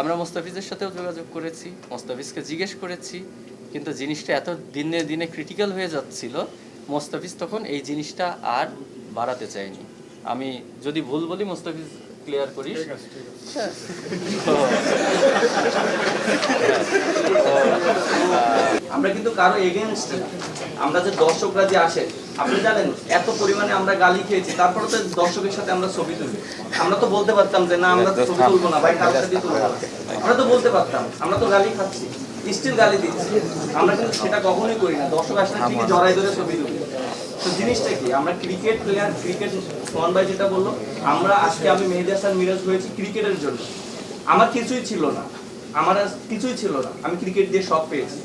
আমরা মোস্তাফিজের সাথেও যোগাযোগ করেছি, মোস্তাফিজকে জিজ্ঞেস করেছি, কিন্তু জিনিসটা এত দিনে দিনে ক্রিটিক্যাল হয়ে যাচ্ছিল, মোস্তাফিজ তখন এই জিনিসটা আর বাড়াতে চায়নি। আমি যদি ভুল বলি, মোস্তাফিজ ক্লিয়ার করিস। আমরা কিন্তু কারও এগেনস্ট আমরা যে দর্শকরা যে আসে আপনি জানেন এত পরিমাণে আমরা গালি খেয়েছি তারপরে তো দর্শকের সাথে আমরা ছবি তুলি। আমরা তো বলতে পারতাম যে না আমরা ছবি তুলবো না ভাই কারোর সাথে তুলবো না। আমরা তো বলতে পারতাম আমরা তো গালি খাচ্ছি স্টিল গালি দিচ্ছি। আমরা কিন্তু সেটা কখনোই করি না দর্শক আসলে ঠিকই জড়াই ধরে ছবি তুলি। তো জিনিসটা কি? আমরা ক্রিকেট প্লেয়ার ক্রিকেট সোহান ভাই যেটা বলল, আমরা আজকে আমি মেহেদি হাসান, মিরাজ হয়েছি ক্রিকেটের জন্য। আমার কিছুই ছিল না। আমার কিছুই ছিল না। আমি ক্রিকেট দিয়ে সব পেয়েছি।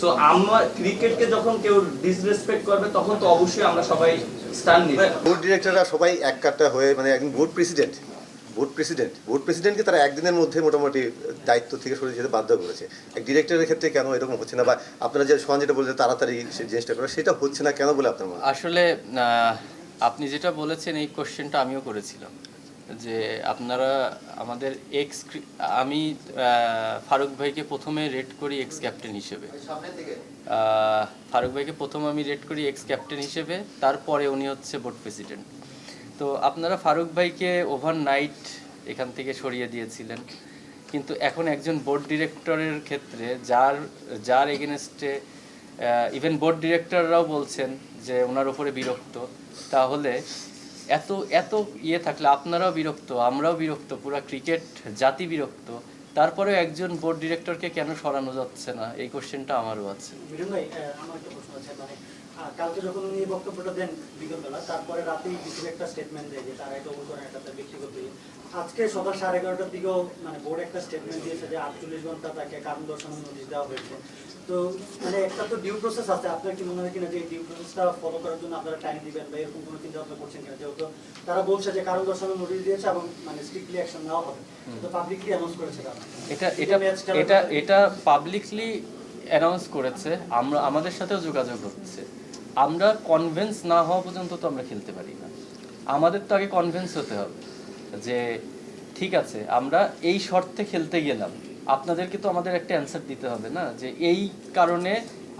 সো আমরা ক্রিকেটকে যখন কেউ ডিসরেসপেক্ট করবে, তখন তো অবশ্যই আমরা সবাই স্টান নিই বোর্ড ডিরেক্টররা সবাই এক কাটা হয়ে মানে একজন board president board president board প্রেসিডেন্টকে তারা একদিনের মধ্যে মোটামুটি দায়িত্ব থেকে সরে যেতে বাধ্য করেছে। এক ডিরেক্টরের ক্ষেত্রে কেন এরকম হচ্ছে না? বা আপনারা যে সোহান যেটা বলছেন তাড়াতাড়ি সে জিনিসটা করা সেটা হচ্ছে না কেন বলে আপনার মনে আসলে আপনি যেটা বলেছেন এই কোশ্চেনটা আমিও করেছিলাম। যে আপনারা আমাদের এক্স আমি ফারুক ভাইকে প্রথমে রেড করি এক্স ক্যাপ্টেন হিসেবে। ফারুক ভাইকে প্রথম আমি রেড করি এক্স ক্যাপ্টেন হিসেবে তারপরে উনি হচ্ছে বোর্ড প্রেসিডেন্ট তো আপনারা ফারুক ভাইকে ওভারনাইট এখান থেকে সরিয়ে দিয়েছিলেন। কিন্তু এখন একজন বোর্ড ডিরেক্টরের ক্ষেত্রে যার যার এগেনস্টে ইভেন বোর্ড ডিরেক্টররাও বলছেন যে ওনার উপরে বিরক্ত। তাহলে এত এত ইয়ে থাকলে আপনারাও বিরক্ত, আমরাও বিরক্ত, পুরা ক্রিকেট জাতি বিরক্ত। তারপরেও একজন বোর্ড ডিরেক্টরকে কেন সরানো যাচ্ছে না? এই কোশ্চেনটা আমারও আছে। আহ, কালকে যখন উনি বক্তব্যটা দেন বিকেলবেলা তারপরে রাতেই বিসিবি একটা স্টেটমেন্ট দেয় যে তারা এটা অবকরেন এটা তার ব্যক্তিগত ইয়ে। আজকে সকাল সাড়ে এগারোটার দিকেও মানে বোর্ড একটা স্টেটমেন্ট দিয়েছে যে আটচল্লিশ ঘণ্টা তাকে কারণ দর্শানোর নোটিশ দেওয়া হয়েছে। তো মানে একটা তো ডিউ প্রসেস আছে আপনার কি মনে হয় কিনা যে ডিউ প্রসেসটা ফলো করার জন্য আপনারা টাইম দিবেন বা এরকম কোনো চিন্তা ভাবনা করছেন কিনা? যেহেতু তারা বলছে যে কারণ দর্শানোর নোটিশ দিয়েছে এবং মানে স্ট্রিক্টলি অ্যাকশন নেওয়া হবে। তো পাবলিকলি অ্যানাউন্স করেছে তারা। এটা এটা এটা এটা পাবলিকলি অ্যানাউন্স করেছে। আমরা আমাদের সাথেও যোগাযোগ হচ্ছে। আমরা কনভেন্স না হওয়া পর্যন্ত তো আমরা খেলতে পারি না। আমাদের তো আগে কনভেন্স হতে হবে যে ঠিক আছে আমরা এই শর্তে খেলতে গেলাম। আপনাদেরকে তো আমাদের একটা অ্যান্সার দিতে হবে না যে এই কারণে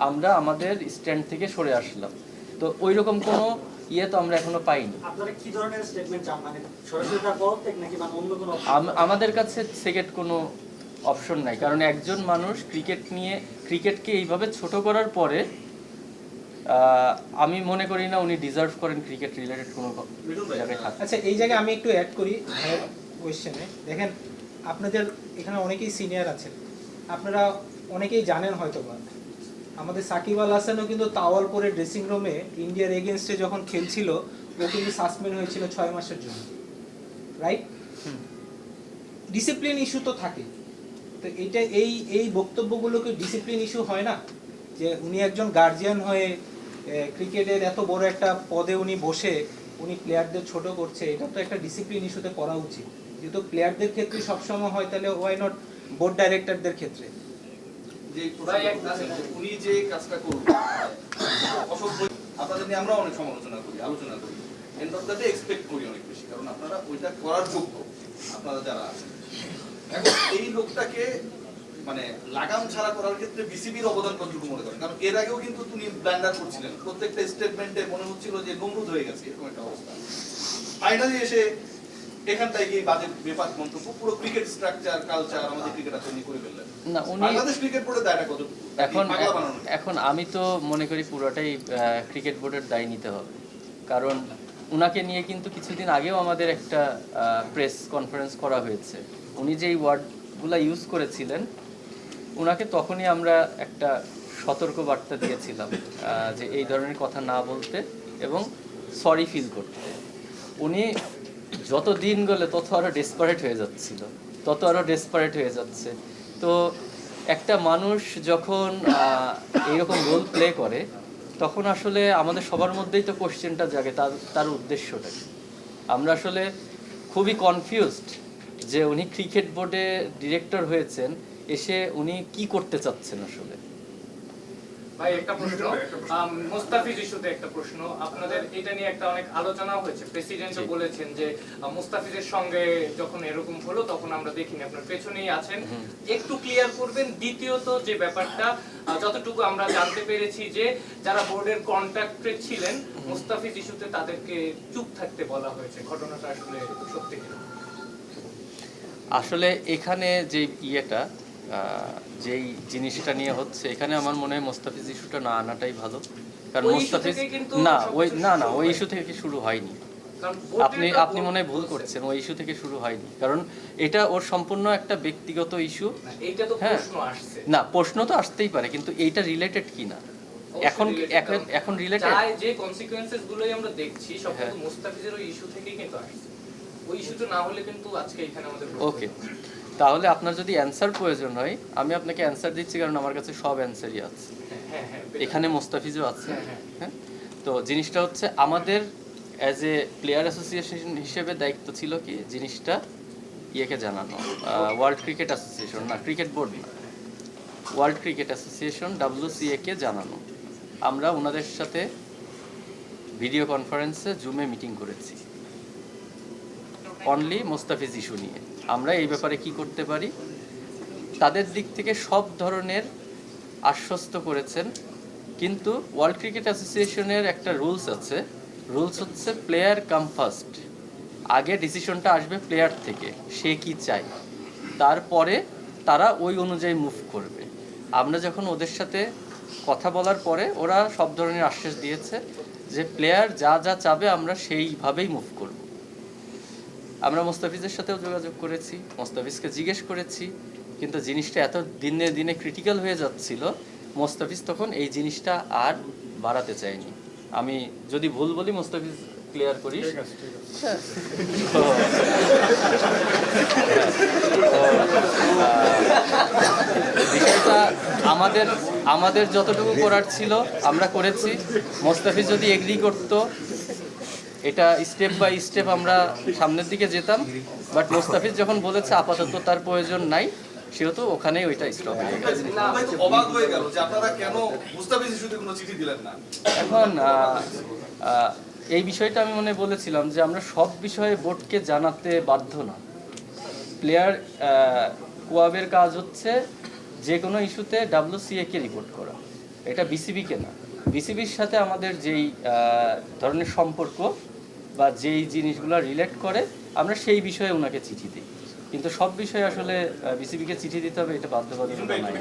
আমরা আমাদের স্ট্যান্ড থেকে সরে আসলাম। তো ওই রকম কোনো ইয়ে তো আমরা এখনও পাইনি। আপনারা কি ধরনের স্টেটমেন্ট চান? মানে সরাসরি নাকি মানে অন্য কোনো আমাদের কাছে সেকেন্ড কোনো অপশন নাই। কারণ একজন মানুষ ক্রিকেট নিয়ে ক্রিকেটকে এইভাবে ছোট করার পরে আমি মনে করি না উনি ডিজার্ভ করেন ক্রিকেট রিলেটেড কোনো জায়গায় থাকতে আচ্ছা এই জায়গায় আমি একটু অ্যাড করি কোয়েশ্চেনে দেখেন আপনাদের এখানে অনেকেই সিনিয়র আছেন। আপনারা অনেকেই জানেন হয়তো বা আমাদের সাকিব আল হাসানও কিন্তু তাওয়াল পরে ড্রেসিং রুমে ইন্ডিয়ার এগেনস্টে যখন খেলছিল ও কিন্তু সাসপেন্ড হয়েছিল ছয় মাসের জন্য। রাইট ডিসিপ্লিন ইস্যু তো থাকে। তো এটা এই এই বক্তব্যগুলোকে ডিসিপ্লিন ইস্যু হয় না? যে উনি একজন গার্জিয়ান হয়ে ক্রিকেটের এত বড় একটা পদে উনি বসে উনি প্লেয়ারদের ছোট করছে এটা তো একটা ডিসিপ্লিন ইস্যুতে করা উচিত। যেহেতু প্লেয়ারদের ক্ষেত্রে সবসময় হয় তাহলে ওয়াই নট বোর্ড ডাইরেক্টরদের ক্ষেত্রে? যে উনি যে কাজটা অসভ্য আপনাদের নিয়ে আমরা অনেক সমালোচনা করি আলোচনা করি। End of the day expect করি অনেক বেশি কারণ আপনারা ওইটা করার যোগ্য আপনারা যারা আছেন। এখন এই লোকটাকে মানে লাগাম ছাড়া করার ক্ষেত্রে বিসিবির অবদান কতটুকু মনে করেন? কারণ এর আগেও কিন্তু তুমি ব্ল্যান্ডার করছিলেন। প্রত্যেকটা স্টেটমেন্টে মনে হচ্ছিল যে নমরুদ হয়ে গেছে এরকম একটা অবস্থা। ফাইনালি এসে এখানটায় গিয়ে বাজে বেপাত মন্তব্য পুরো ক্রিকেট স্ট্রাকচার কালচার আমাদের ক্রিকেটার নিয়ে করে ফেললেন। না উনি বাংলাদেশ ক্রিকেট বোর্ডের দায়টা কতটুকু? এখন এখন আমি তো মনে করি পুরোটাই ক্রিকেট বোর্ডের দায় নিতে হবে। কারণ উনাকে নিয়ে কিন্তু কিছুদিন আগেও আমাদের একটা প্রেস কনফারেন্স করা হয়েছে। উনি যেই ওয়ার্ডগুলো ইউজ করেছিলেন উনাকে তখনই আমরা একটা সতর্ক বার্তা দিয়েছিলাম যে এই ধরনের কথা না বলতে এবং সরি ফিল করতে। উনি যত দিন গেলে তত আরও ডেসপারেট হয়ে যাচ্ছিল, তত আরও ডেসপারেট হয়ে যাচ্ছে। তো একটা মানুষ যখন এইরকম রোল প্লে করে, তখন আসলে আমাদের সবার মধ্যেই তো কোশ্চেনটা জাগে, তার তার উদ্দেশ্যটা আমরা আসলে খুবই কনফিউজড যে উনি ক্রিকেট বোর্ডে ডিরেক্টর হয়েছেন এসে উনি কি করতে চাচ্ছেন আসলে? ভাই একটা প্রশ্ন। মুস্তাফিজ ইস্যুতে একটা প্রশ্ন। আপনাদের এটা নিয়ে একটা অনেক আলোচনা হয়েছে। প্রেসিডেন্টও বলেছেন যে মুস্তাফিজের সঙ্গে যখন এরকম হলো তখন আমরা দেখিনি। আপনার পেছনেই আছেন। একটু ক্লিয়ার করবেন। দ্বিতীয়ত যে ব্যাপারটা যতটুকু আমরা জানতে পেরেছি যে যারা বোর্ডের কন্ট্রাক্টে ছিলেন মুস্তাফিজ ইস্যুতে তাদেরকে চুপ থাকতে বলা হয়েছে। ঘটনাটা আসলে সত্যি আসলে এখানে যে ইয়েটা যেই জিনিসটা নিয়ে হচ্ছে এখানে আমার মনে হয় মোস্তাফিজ ইস্যুটা না আনাটাই ভালো। কারণ মোস্তাফিজ না ওই না না ওই ইস্যু থেকে শুরু হয়নি? আপনি আপনি মনে ভুল। করছেন ওই ইস্যু থেকে শুরু হয়নি। কারণ এটা ওর সম্পূর্ণ একটা ব্যক্তিগত ইস্যু। হ্যাঁ। না প্রশ্ন তো আসতেই পারে কিন্তু এইটা রিলেটেড কি না এখন এখন এখন রিলেটেড যে কনসিকোয়েন্সেস গুলোই আমরা দেখছি সব হ্যাঁ। মুস্তাফিজের ওই ইস্যু থেকেই কিন্তু আসছে। ওই ইস্যুটা না হলে কিন্তু আজকে এখানে আমাদের ওকে তাহলে আপনার যদি অ্যান্সার প্রয়োজন হয় আমি আপনাকে অ্যান্সার দিচ্ছি কারণ আমার কাছে সব অ্যান্সারই আছে। এখানে মোস্তাফিজও আছে। হ্যাঁ, তো জিনিসটা হচ্ছে আমাদের অ্যাজ এ প্লেয়ার অ্যাসোসিয়েশন হিসেবে দায়িত্ব ছিল কি? জিনিসটা ইয়েকে জানানো। ওয়ার্ল্ড ক্রিকেট অ্যাসোসিয়েশন না ক্রিকেট বোর্ড না। ওয়ার্ল্ড ক্রিকেট অ্যাসোসিয়েশন ডাব্লিউসিএ কে জানানো। আমরা ওনাদের সাথে ভিডিও কনফারেন্সে জুমে মিটিং করেছি। অনলি মোস্তাফিজ ইস্যু নিয়ে। আমরা এই ব্যাপারে কি করতে পারি? তাদের দিক থেকে সব ধরনের আশ্বস্ত করেছেন, কিন্তু ওয়ার্ল্ড ক্রিকেট অ্যাসোসিয়েশনের একটা রুলস আছে। রুলস হচ্ছে প্লেয়ার কাম ফার্স্ট আগে ডিসিশনটা আসবে প্লেয়ার থেকে, সে কি চায়? তারপরে তারা ওই অনুযায়ী মুভ করবে। আমরা যখন ওদের সাথে কথা বলার পরে ওরা সব ধরনের আশ্বাস দিয়েছে যে প্লেয়ার যা যা চাবে আমরা সেইভাবেই মুভ করব। আমরা মোস্তাফিজের সাথেও যোগাযোগ করেছি মোস্তাফিজকে জিজ্ঞেস করেছি কিন্তু জিনিসটা এত দিনে দিনে ক্রিটিক্যাল হয়ে যাচ্ছিল মোস্তাফিজ তখন এই জিনিসটা আর বাড়াতে চায়নি। আমি যদি ভুল বলি মোস্তাফিজ ক্লিয়ার করিস? হ্যাঁ। বিষয়টা আমাদের আমাদের যতটুকু করার ছিল আমরা করেছি। মোস্তাফিজ যদি এগ্রি করতো এটা স্টেপ বাই স্টেপ আমরা সামনের দিকে যেতাম বাট মোস্তাফিজ যখন বলেছে আপাতত তার প্রয়োজন নাই সেহেতু ওখানেই ওইটা স্টপ হয়ে গেছে। অবাক হয়ে গেল যে আপনারা কেন মুস্তাফিজ ইস্যুতে কোনো চিঠি দিলেন না? এখন এই বিষয়টা আমি মনে বলেছিলাম যে আমরা সব বিষয়ে বোর্ডকে জানাতে বাধ্য না। প্লেয়ার কোয়াবের কাজ হচ্ছে যে কোনো ইস্যুতে ডাব্লিউসিএ কে রিপোর্ট করা। এটা বিসিবিকে না। বিসিবির সাথে আমাদের যেই ধরনের সম্পর্ক বা যেই জিনিসগুলো রিলেট করে আমরা সেই বিষয়ে ওনাকে চিঠি দিই। কিন্তু সব বিষয়ে আসলে বিসিবিকে চিঠি দিতে হবে এটা বাধ্যবাধকতা নাই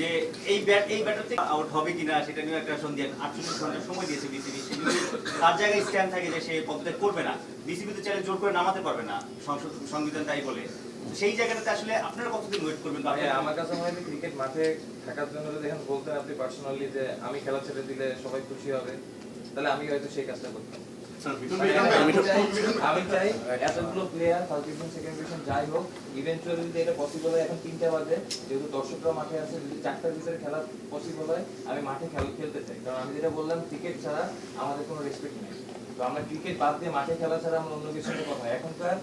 যে এই ব্যাট এই ব্যাটার থেকে আউট হবে কিনা সেটা নিয়ে একটা সন্ধ্যা আটচল্লিশ ঘণ্টা সময় দিয়েছে বিসিবি। তার জায়গায় স্ট্যান্ড থাকে যে সে পদত্যাগ করবে না। বিসিবি তো চাইলে জোর করে নামাতে পারবে না সংসদ সংবিধান তাই বলে। সেই জায়গাটাতে আসলে আপনারা কতদিন ওয়েট করবেন হ্যাঁ, আমার কাছে মনে হয় যে ক্রিকেট মাঠে থাকার জন্য যদি এখন বলতেন আপনি পার্সোনালি যে আমি খেলা ছেড়ে দিলে সবাই খুশি হবে তাহলে আমি হয়তো সেই কাজটা করতাম। আমি চাই- এতগুলো player first division second division যাই হোক ইভেন্চুয়ালি যদি এটা পসিবল হয় এখন তিনটা বাজে। যেহেতু দর্শকরা মাঠে আছে যদি চারটার ভিতরে খেলা পসিবল হয় আমি মাঠে খেলা খেলতে চাই। কারণ আমি যেটা বললাম ক্রিকেট ছাড়া আমাদের কোনো রেসপেক্ট নেই। তো আমরা ক্রিকেট বাদ দিয়ে মাঠে খেলা ছাড়া আমরা অন্য কিছু নিয়ে কথা হয়। এখনকার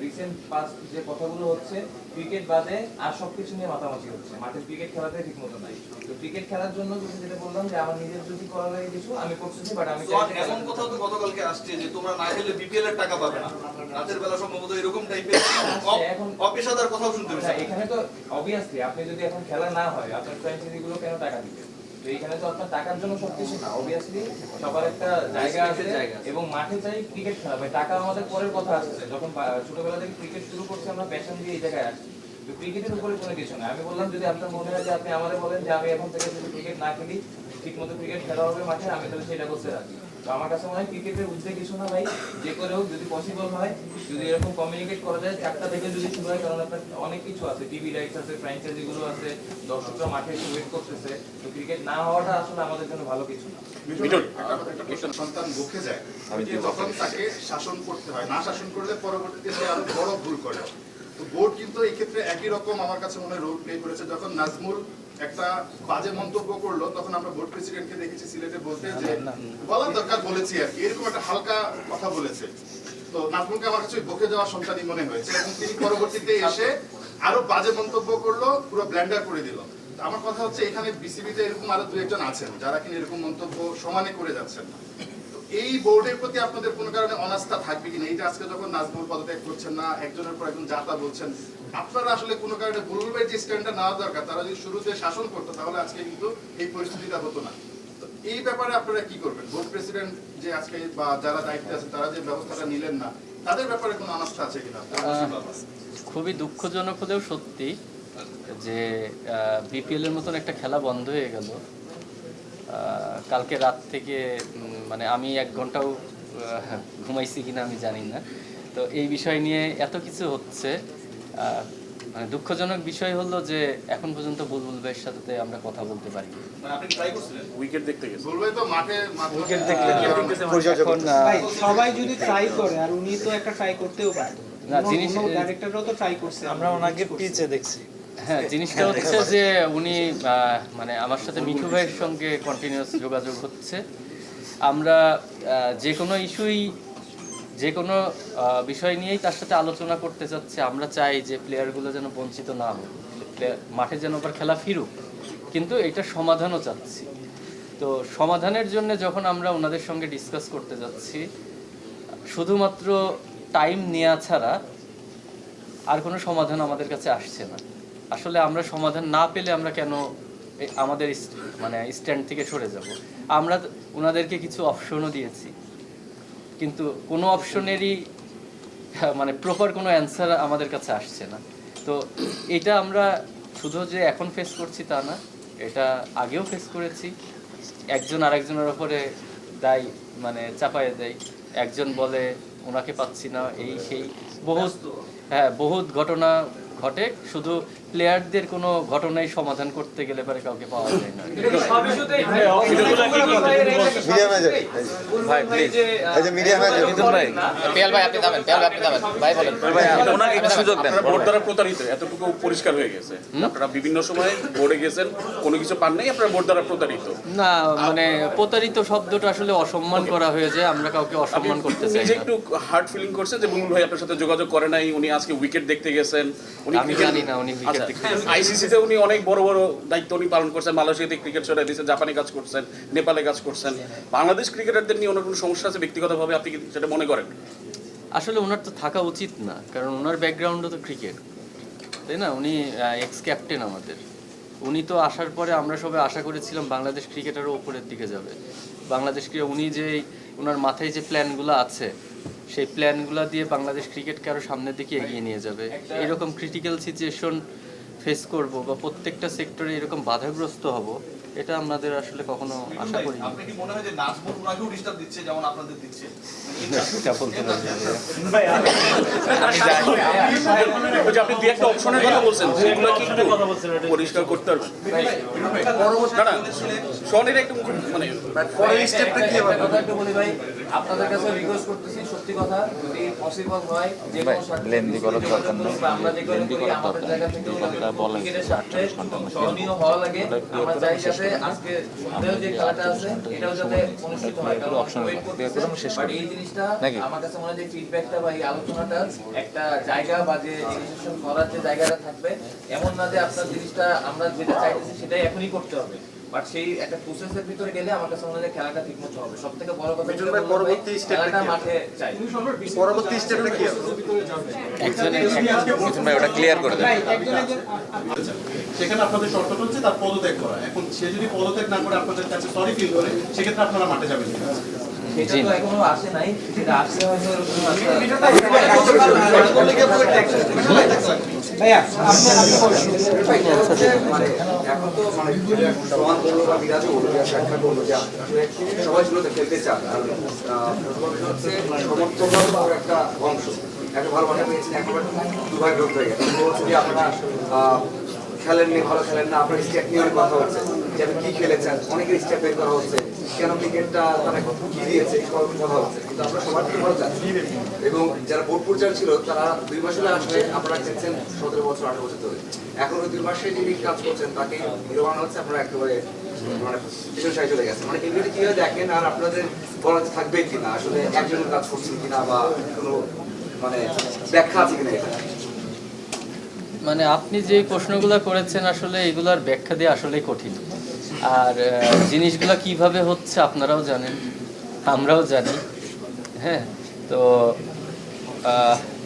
রিসেন্ট পাস্ট যে কথাগুলো হচ্ছে ক্রিকেট বাদে আর সবকিছু নিয়ে মাতামাতি হচ্ছে। মাঠে ক্রিকেট খেলাতে ঠিক মতো নাই। তো ক্রিকেট খেলার জন্য যেটা বললাম যে আমার নিজের যদি করা লাগে কিছু আমি করতেছি বাট আমি এমন কথাও তো গতকালকে আসছে যে তোমরা না খেলে বিপিএল এর টাকা পাবে না। রাতের বেলা সম্ভবত এরকম টাইপের এখন- অপেশাদার কথাও শুনতে আচ্ছা, এখানে তো অবভিয়াসলি আপনি যদি এখন খেলা না হয় আপনার ফ্র্যাঞ্চাইজি গুলো কেন টাকা দিবে? তো এখানে তো আপনার টাকার জন্য সবকিছু না অবভিয়াসলি সবার একটা জায়গা আছে এবং মাঠে চাই ক্রিকেট খেলা ভাই টাকা আমাদের পরের কথা আসছে যখন ছোটবেলা থেকে ক্রিকেট শুরু করছি আমরা প্যাশন দিয়ে এই জায়গায় আসছি। তো ক্রিকেটের উপরে কোনো কিছু না। আমি বললাম যদি আপনার মনে হয় যে আপনি আমাদের বলেন যে আমি এখন থেকে যদি ক্রিকেট না খেলি ঠিক মতো ক্রিকেট খেলা হবে মাঠে আমি তাহলে সেটা করতে রাখি তো আমার কাছে মনে হয় ক্রিকেটের উদ্যোগ কিছু না ভাই যে করে হোক যদি পসিবল হয় যদি এরকম কমিউনিকেট করা যায় চারটা থেকে যদি শুরু হয় কারণ আপনার অনেক কিছু আছে টিভি রাইটস আছে ফ্র্যাঞ্চাইজি গুলো আছে দর্শকরা মাঠে এসে ওয়েট করতেছে তো ক্রিকেট না হওয়াটা আসলে আমাদের জন্য ভালো কিছু না। সন্তান বকে যায় যে তাকে শাসন করতে হয় না শাসন করলে পরবর্তীতে সে আরও বড় ভুল করে। তো বোর্ড কিন্তু এই ক্ষেত্রে একই রকম আমার কাছে মনে হয় রোল প্লে করেছে যখন নাজমুল একটা বাজে মন্তব্য করল তখন আমরা বোর্ড প্রেসিডেন্টকে দেখেছি সিলেটে বলতে যে বলার দরকার বলেছি আর কি। এরকম একটা হালকা কথা বলেছে। তো নাজমুলকে আমার কাছে বকে যাওয়া সন্তানই মনে হয়েছে। এবং তিনি পরবর্তীতে এসে আরও বাজে মন্তব্য করল পুরো ব্ল্যান্ডার করে দিল। আমার কথা হচ্ছে এখানে বিসিবিতে এরকম আরও দু একজন আছেন যারা কিনা এরকম মন্তব্য সমানে করে যাচ্ছেন না। এই বোর্ডের প্রতি আপনাদের কোনো কারণে অনাস্থা থাকবে কিনা যে আজকে যখন নাজমুল পদত্যাগ করছেন না একজনের পর একজন যাতা বলছেন আপনারা আসলে কোনো কারণে বুলবুলের যে স্ট্যান্ডটা নেওয়া দরকার তারা যদি শুরুতে শাসন করতো তাহলে আজকে কিন্তু এই পরিস্থিতিটা হতো না। এই ব্যাপারে আপনারা কি করবেন? বোর্ড প্রেসিডেন্ট যে আজকে বা যারা দায়িত্বে আছে তারা যে ব্যবস্থাটা নিলেন না তাদের ব্যাপারে কোনো অনাস্থা আছে কিনা? খুবই দুঃখজনক হলেও সত্যি যে বিপিএল এর মতন একটা খেলা বন্ধ হয়ে গেল। কালকে রাত থেকে মানে আমি এক ঘন্টাও ঘুমাইছি কিনা আমি জানি না। তো এই বিষয় নিয়ে এত কিছু হচ্ছে। মানে দুঃখজনক বিষয় হলো যে এখন পর্যন্ত বুলবুল ভাইয়ের সাথে আমরা কথা বলতে পারি। মানে আপনি ট্রাই করছিলেন? উইকেট দেখতে তো মাঠে উইকেট পরিচর্যা এখন করতে। আহ, ভাই সবাই যদি ট্রাই করে আর উনি তো একটা ট্রাই করতেও পারতো না, জিনিস- ডাইরেক্টররাও তো ট্রাই করছে। আমরা ওনাকে পিচে দেখছি। হ্যাঁ জিনিসটা হচ্ছে যে উনি মানে আমার সাথে মিঠু ভাইয়ের সঙ্গে কন্টিনিউয়াস যোগাযোগ হচ্ছে। আমরা যে কোনো ইস্যুই যে কোনো বিষয় নিয়েই তার সাথে আলোচনা করতে চাচ্ছে। আমরা চাই যে প্লেয়ারগুলো যেন বঞ্চিত না হোক মাঠে যেন আবার খেলা ফিরুক। কিন্তু এটা সমাধানও চাচ্ছি। তো সমাধানের জন্য যখন আমরা ওনাদের সঙ্গে ডিসকাস করতে যাচ্ছি শুধুমাত্র টাইম নেওয়া ছাড়া আর কোনো সমাধান আমাদের কাছে আসছে না। আসলে আমরা সমাধান না পেলে আমরা কেন আমাদের মানে স্ট্যান্ড থেকে সরে যাব? আমরা ওনাদেরকে কিছু অপশনও দিয়েছি। কিন্তু কোনো অপশনেরই মানে প্রপার কোনো অ্যান্সার আমাদের কাছে আসছে না। তো এটা আমরা শুধু যে এখন ফেস করছি তা না এটা আগেও ফেস করেছি। একজন আরেকজনের ওপরে দায় মানে চাপায় দেয়। একজন বলে ওনাকে পাচ্ছি না এই সেই বহুত হ্যাঁ বহুত ঘটনা ঘটে। শুধু প্লেয়ারদের কোনো ঘটনাই সমাধান করতে গেলে পরে কাউকে পাওয়া যায় না। সব ইস্যুতেই ভাই মিডিয়া ম্যানেজার ভাই। প্লিজ এই যে মিডিয়া ম্যানেজার। পেয়াল ভাই আপনি যাবেন পেয়াল আপনি যাবেন। ভাই বলেন। ওনাকে একটু সুযোগ দেন। ভোট দ্বারা প্রতারিত এতটুকু পরিষ্কার হয়ে গেছে। আপনারা বিভিন্ন সময় বোর্ডে গেছেন কোনো কিছু পান নাই আপনারা ভোট দ্বারা প্রতারিত? না মানে প্রতারিত শব্দটা আসলে অসম্মান করা হয়েছে আমরা কাউকে অসম্মান করতে চাই না। একটু হার্ড ফিলিং করছেন যে বুলবুল ভাই আপনার সাথে যোগাযোগ করে নাই উনি আজকে উইকেট দেখতে গেছেন উনি জানি না উনি wicket আচ্ছা। আইসিসিতে উনি অনেক বড় বড় দায়িত্ব উনি পালন করছেন মালয়েশিয়াতে ক্রিকেট ছড়াই দিয়েছেন জাপানে কাজ করছেন নেপালে কাজ করছেন। বাংলাদেশ ক্রিকেটারদের নিয়ে ওনার কোনো সমস্যা আছে? ব্যক্তিগতভাবে আপনি কি সেটা মনে করেন? আসলে ওনার তো থাকা উচিত না কারণ ওনার ব্যাকগ্রাউন্ডও তো ক্রিকেট তাই না? উনি এক্স ক্যাপ্টেন আমাদের। উনি তো আসার পরে আমরা সবাই আশা করেছিলাম বাংলাদেশ ক্রিকেটারও উপরের দিকে যাবে। বাংলাদেশ উনি যে ওনার মাথায় যে প্ল্যানগুলো আছে সেই প্ল্যানগুলো দিয়ে বাংলাদেশ ক্রিকেটকে আরও সামনের দিকে এগিয়ে নিয়ে যাবে। এরকম ক্রিটিক্যাল সিচুয়েশন ফেস করব বা প্রত্যেকটা সেক্টরে এরকম বাধাগ্রস্ত হব এটা আমাদের আসলে কখনো আশা করিনি। আপনি কি মনে হয় যে নাজমুল ওনাকেও ডিস্টার্ব দিচ্ছে যেমন আপনাদের দিচ্ছে? এটা বলতে পারছি না। ওই যে আপনি দু একটা অপশনের কথা বলছেন সেগুলো কি একটু পরিষ্কার করতে পারবেন? না না শোনের একটু মুখ- মানে পরের স্টেপটা কি হবে? কথা একটু বলি ভাই আপনাদের কাছে রিকোয়েস্ট করতেছি সত্যি কথা যদি পসিবল হয় যে লেন্দি করার দরকার নেই। আমরা যে করি আমাদের জায়গা থেকে লাগে আমরা চাই যাতে আজকে সন্ধ্যায় যে খেলাটা আছে এটাও যাতে অনুষ্ঠিত হয়। কারণ এই জিনিসটা আমার কাছে মনে হয় যে ফিডব্যাকটা বা এই আলোচনাটা একটা জায়গা বা যে করার যে জায়গাটা থাকবে এমন না যে আপনার জিনিসটা আমরা যেটা চাইতেছি সেটাই এখনই করতে হবে। বাট সেই একটা প্রসেসের ভিতরে গেলে আমার কাছে মনে হয় খেলাটা ঠিকমতো হবে সব থেকে বড় কথা যেটা ভাই, পরবর্তী step টা খেলাটা কি? মাঠে চাই পরবর্তী স্টেপটা কি হবে ভাই ওটা ক্লিয়ার করে ভাই একজন একজন সেখানে আপনাদের শর্তটা হচ্ছে তার পদত্যাগ করা এখন সে যদি পদত্যাগ না করে আপনাদের কাছে সরি ফিল করে সেক্ষেত্রে আপনারা মাঠে যাবেন সেটা তো এখনও আসে নাই সেটা আসলে হয়তো এরকম ভাইয়া আপনি আপনি বলুন। এখন তো মানে সমান করল বা করল করল যে সবাই ছিল খেলতে চান। আর হচ্ছে একটা অংশ। একটা ভালো মাঠে পেয়েছেন একবার দুবার হয়ে গেছে। হচ্ছে আপনারা খেলেননি, ভালো খেলেন না আপনার স্টেট নিয়ে কথা হচ্ছে। কি খেলেছেন, অনেকের বের করা হচ্ছে। কেন ক্রিকেটটা তারা কি দিয়েছে কথা হচ্ছে কিন্তু আমরা সবার এবং যারা বোর্ড পর্যায়ে ছিল, তারা দুই মাস হলে আসলে আপনারা সতেরো বছর, আঠারো বছর ধরে। দুই মাসে যিনি কাজ করছেন, তাকে হচ্ছে, আপনারা একেবারে মানে মানে আপনাদের বলা থাকবে কিনা আসলে কাজ কিনা বা কোনো মানে ব্যাখ্যা আছে কিনা মানে আপনি যে প্রশ্নগুলো করেছেন, আসলে এগুলার ব্যাখ্যা দিয়ে আসলেই কঠিন। আর জিনিসগুলো কীভাবে হচ্ছে আপনারাও জানেন, আমরাও জানি হ্যাঁ? তো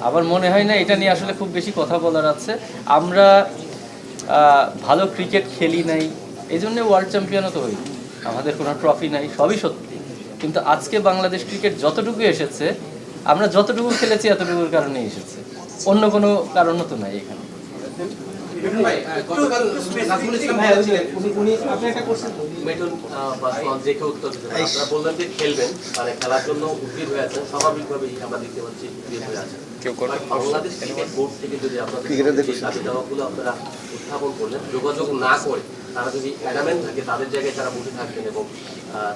আমার মনে হয় না এটা নিয়ে আসলে খুব বেশি কথা বলার আছে। আমরা ভালো ক্রিকেট খেলি নাই এই জন্য ওয়ার্ল্ড চ্যাম্পিয়নও তো হই। আমাদের কোনো ট্রফি নাই, সবই সত্যি। কিন্তু আজকে বাংলাদেশ ক্রিকেট যতটুকু এসেছে, আমরা যতটুকু খেলেছি এতটুকুর কারণে এসেছে। অন্য কোনো কারণও তো নাই এখানে। যে কেউ উত্তর দিতে আপনারা বললেন যে খেলবেন মানে খেলার জন্য উদ্ভিদ হয়ে আছেন। স্বাভাবিকভাবেই আমরা দেখতে পাচ্ছি উদ্ভিদ হয়ে আছেন। বাংলাদেশ ক্রিকেট বোর্ড থেকে যদি আপনাদের দাবি দাওয়াগুলো আপনারা উত্থাপন করলেন যোগাযোগ না করে তারা যদি অ্যাডামেন্ট থাকে তাদের জায়গায় তারা বসে থাকবেন এবং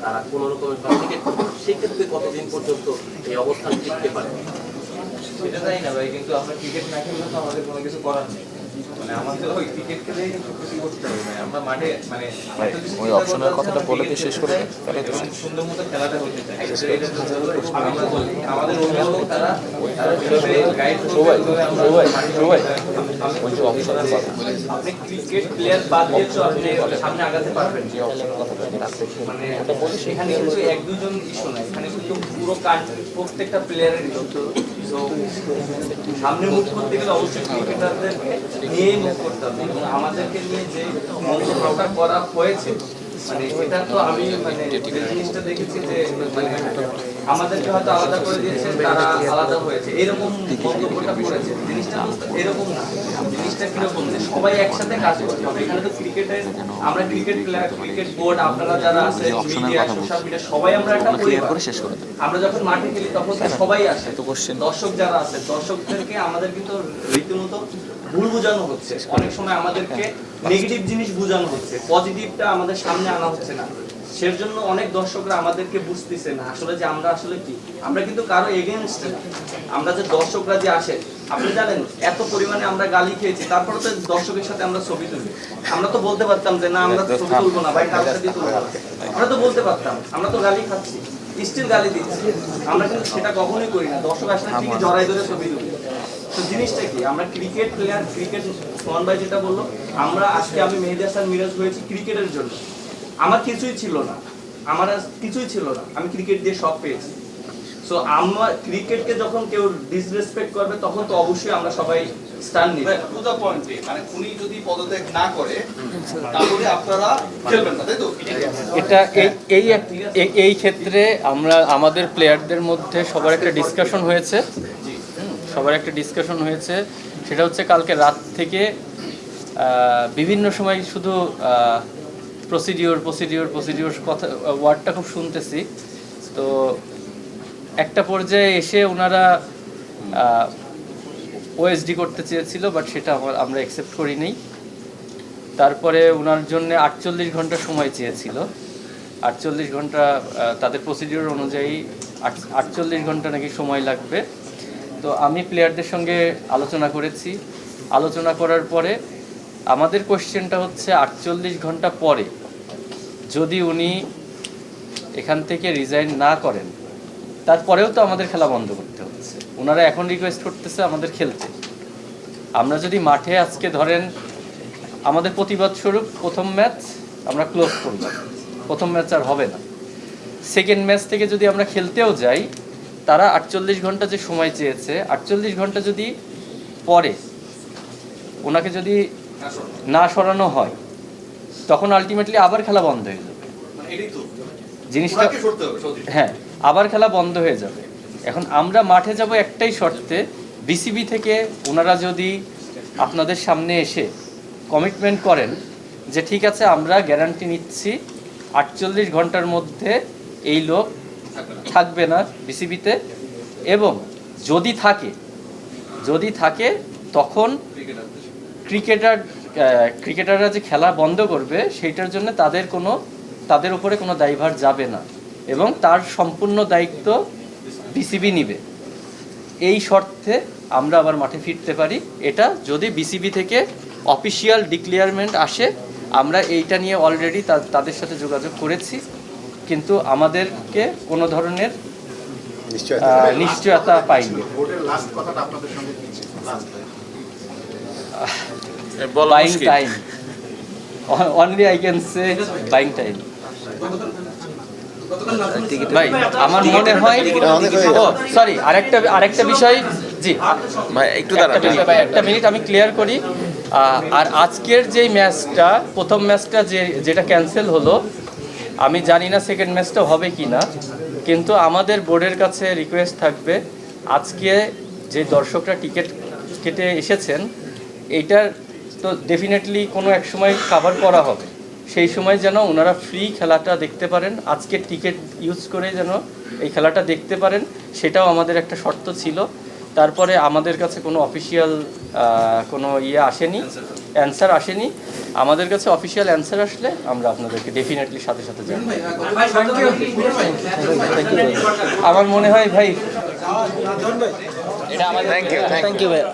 তারা কোনো রকমের ক্রিকেট সেক্ষেত্রে কতদিন পর্যন্ত এই অবস্থান টিকতে পারে? সেটা জানি না ভাই কিন্তু আমরা ক্রিকেট না খেললে তো আমাদের কোনো কিছু করার নেই। ওই মানে মানে অপশনের কথাটা বলে দিয়ে শেষ করে তাহলে তো সবাই ওই যে অপশনের কথা আপনি ক্রিকেট প্লেয়ার বাদ দিয়ে তো আপনি সামনে আগাতে পারবেন। মানে কিন্তু এক দুজন ইস্যু এখানে কিন্তু পুরো প্রত্যেকটা প্লেয়ারের সামনে মুভ করতে গেলে অবশ্যই ক্রিকেটারদেরকে নিয়েই মুভ করতে হবে। এবং আমাদেরকে নিয়ে যে মন্তব্যটা করা হয়েছে মানে এটা তো আমি মানে জিনিসটা দেখেছি যে মানে আমাদেরকে হয়তো আলাদা করে দিয়েছে, তারা আলাদা হয়েছে। এরকম মন্তব্যটা করেছে। জিনিসটা এরকম না। জিনিসটা কীরকম সবাই একসাথে কাজ করতে হবে। এখানে তো ক্রিকেটের আমরা ক্রিকেট প্লেয়ার ক্রিকেট বোর্ড আপনারা যারা আছেন মিডিয়া সোশ্যাল মিডিয়া সবাই আমরা একটা পরিবার শেষ করে আমরা যখন মাঠে খেলি তখন সবাই আসে তো কোশ্চেন দর্শক যারা আছে দর্শকদেরকে আমাদের কিন্তু রীতিমতো ভুল বোঝানো হচ্ছে। অনেক সময় আমাদেরকে নেগেটিভ জিনিস বোঝানো হচ্ছে। পজিটিভটা আমাদের সামনে আনা হচ্ছে না। সের জন্য অনেক দর্শকরা আমাদেরকে বুঝতেছে না। আসলে যে আমরা আসলে কি? আমরা কিন্তু কারও এগেনস্ট আমরা যে দর্শকরা যে আসে আপনি জানেন এত পরিমাণে আমরা গালি খেয়েছি তারপরে তো দর্শকের সাথে আমরা ছবি তুলি। আমরা তো বলতে পারতাম যে না আমরা ছবি তুলবো না ভাই কারোর সাথে তুলবো না। আমরা তো বলতে পারতাম আমরা তো গালি খাচ্ছি স্টিল গালি দিচ্ছি। আমরা কিন্তু সেটা কখনোই করি না। দর্শক আসলে ঠিকই জড়াই ধরে ছবি তুলি। তো জিনিসটা কি? আমরা ক্রিকেট প্লেয়ার ক্রিকেট সোহান ভাই যেটা বলল আমরা আজকে আমি মেহেদি হাসান মিরাজ হয়েছি ক্রিকেটের জন্য। আমার কিছুই ছিল না। আমার কিছুই ছিল না। আমি ক্রিকেট দিয়ে সব পেয়েছি। সো আমরা ক্রিকেটকে যখন কেউ ডিসরেসপেক্ট করবে তখন তো অবশ্যই আমরা সবাই স্টান নিব। টু দ্য পয়েন্টে মানে উনি যদি পদত্যাগ না করে তাহলে আপনারা খেলবেন না তাই তো? এটা এই এই এই- এই ক্ষেত্রে আমরা আমাদের প্লেয়ারদের মধ্যে সবার একটা ডিসকাশন হয়েছে। সবার একটা ডিসকাশন হয়েছে। সেটা হচ্ছে কালকে রাত থেকে বিভিন্ন সময় শুধু প্রসিডিওর প্রসিডিওর প্রসিডিওর কথা ওয়ার্ডটা খুব শুনতেছি। তো একটা পর্যায়ে এসে ওনারা ওএসডি করতে চেয়েছিল বাট সেটা আমার- আমরা অ্যাকসেপ্ট করিনি। তারপরে ওনার জন্য আটচল্লিশ ঘণ্টা সময় চেয়েছিল। আটচল্লিশ ঘণ্টা তাদের প্রসিডিওর অনুযায়ী আট- আটচল্লিশ ঘণ্টা নাকি সময় লাগবে। তো আমি প্লেয়ারদের সঙ্গে আলোচনা করেছি। আলোচনা করার পরে আমাদের কোশ্চেনটা হচ্ছে আটচল্লিশ ঘণ্টা পরে যদি উনি এখান থেকে রিজাইন না করেন, তারপরেও তো আমাদের খেলা বন্ধ করতে হচ্ছে। ওনারা এখন রিকোয়েস্ট করতেছে আমাদের খেলতে। আমরা যদি মাঠে আজকে ধরেন আমাদের প্রতিবাদ স্বরূপ প্রথম ম্যাচ আমরা ক্লোজ করলাম। প্রথম ম্যাচ আর হবে না। সেকেন্ড ম্যাচ থেকে যদি আমরা খেলতেও যাই, তারা আটচল্লিশ ঘণ্টা যে সময় চেয়েছে, আটচল্লিশ ঘণ্টা যদি পরে ওনাকে যদি না সরানো হয় তখন আলটিমেটলি আবার খেলা বন্ধ হয়ে যাবে। মানে জিনিসটা হ্যাঁ আবার খেলা বন্ধ হয়ে যাবে। এখন আমরা মাঠে যাব একটাই শর্তে বিসিবি থেকে ওনারা যদি আপনাদের সামনে এসে কমিটমেন্ট করেন যে ঠিক আছে আমরা গ্যারান্টি নিচ্ছি আটচল্লিশ ঘণ্টার মধ্যে এই লোক থাকবে না বিসিবিতে এবং যদি থাকে যদি থাকে তখন ক্রিকেটার ক্রিকেটাররা যে খেলা বন্ধ করবে সেইটার জন্য তাদের কোনো তাদের উপরে কোনো দায়ভার যাবে না। এবং তার সম্পূর্ণ দায়িত্ব বিসিবি নিবে। এই শর্তে আমরা আবার মাঠে ফিরতে পারি। এটা যদি বিসিবি থেকে অফিসিয়াল ডিক্লেয়ারমেন্ট আসে আমরা এইটা নিয়ে অলরেডি তাদের সাথে যোগাযোগ করেছি। কিন্তু আমাদেরকে কোনো ধরনের নিশ্চয় নিশ্চয়তা পাইনি। Buying time only I can say buying time ভাই আমার মনে হয় ও সরি আরেকটা আরেকটা বিষয় জি। ভাই একটু ভাই, একটা মিনিট আমি ক্লিয়ার করি। আর আজকের যেই ম্যাচটা প্রথম ম্যাচটা যে যেটা ক্যান্সেল হলো আমি জানি না সেকেন্ড ম্যাচটা হবে কি না কিন্তু আমাদের বোর্ডের কাছে রিকোয়েস্ট থাকবে আজকে যে দর্শকরা টিকিট কেটে এসেছেন এইটার তো ডেফিনেটলি কোনো এক সময় কাভার করা হবে। সেই সময় যেন ওনারা ফ্রি খেলাটা দেখতে পারেন আজকে টিকিট ইউজ করে যেন এই খেলাটা দেখতে পারেন সেটাও আমাদের একটা শর্ত ছিল। তারপরে আমাদের কাছে কোনো অফিসিয়াল কোনো ইয়ে আসেনি অ্যান্সার আসেনি। আমাদের কাছে অফিসিয়াল অ্যান্সার আসলে আমরা আপনাদেরকে ডেফিনেটলি সাথে সাথে জানাব। আমার মনে হয় ভাই থ্যাংক ইউ থ্যাংক ইউ ভাই।